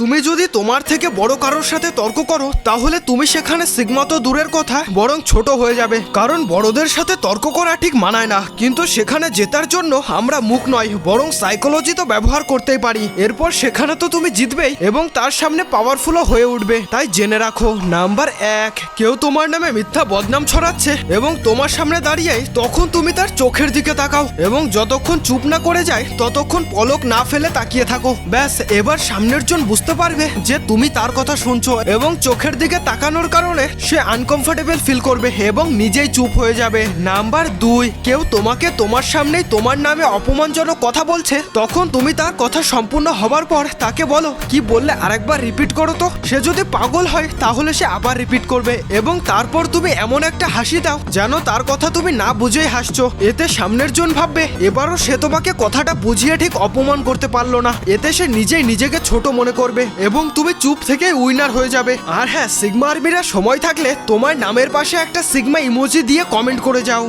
তুমি যদি তোমার থেকে বড় কারোর সাথে তর্ক করো, তাহলে তুমি সেখানে সিগমা তো দূরের কথা, বরং ছোট হয়ে যাবে। কারণ বড়দের সাথে তর্ক করা ঠিক মানায় না, কিন্তু সেখানে জেতার জন্য আমরা মুখ নয়, বরং সাইকোলজি তো ব্যবহার করতেই পারি। এরপর সেখানে তো তুমি জিতবেই, এবং তার সামনে পাওয়ারফুলও হয়ে উঠবে। তাই জেনে রাখো, নাম্বার এক, কেউ তোমার নামে মিথ্যা বদনাম ছড়াচ্ছে, এবং তোমার সামনে দাঁড়িয়ে তখন তুমি তার চোখের দিকে তাকাও, এবং যতক্ষণ চুপ না করে যায়, ততক্ষণ পলক না ফেলে তাকিয়ে থাকো। ব্যাস, এবার সামনের জন বুঝতে পারবে যে তুমি তার কথা শুনছো এবং চোখের দিকে তাকানোর কারণে সে আনকমফোর্টেবল ফিল করবে এবং নিজেই চুপ হয়ে যাবে। নাম্বার দুই, কেউ তোমাকে তোমার সামনেই তোমার নামে অপমানজনক কথা বলছে, তখন তুমি তার কথা সম্পূর্ণ হবার পর তাকে বলো, কি বললে আরেকবার রিপিট করো তো? সে যদি পাগল হয়, তাহলে সে আবার রিপিট করবে এবং তারপর তুমি এমন একটা হাসি দাও, যেন তার কথা তুমি না বুঝেই হাসছো। এতে সামনের জন ভাববে, এবারও সে তোমাকে কথাটা বুঝিয়ে ঠিক অপমান করতে পারল না। এতে সে নিজেই নিজেকে ছোট মনে করবে এবং তুমি চুপ থেকে উইনার হয়ে যাবে। আর হ্যাঁ সিগমা আর্মিরা সময় থাকলে তোমার নামের পাশে একটা সিগমা ইমোজি দিয়ে কমেন্ট করে যাও।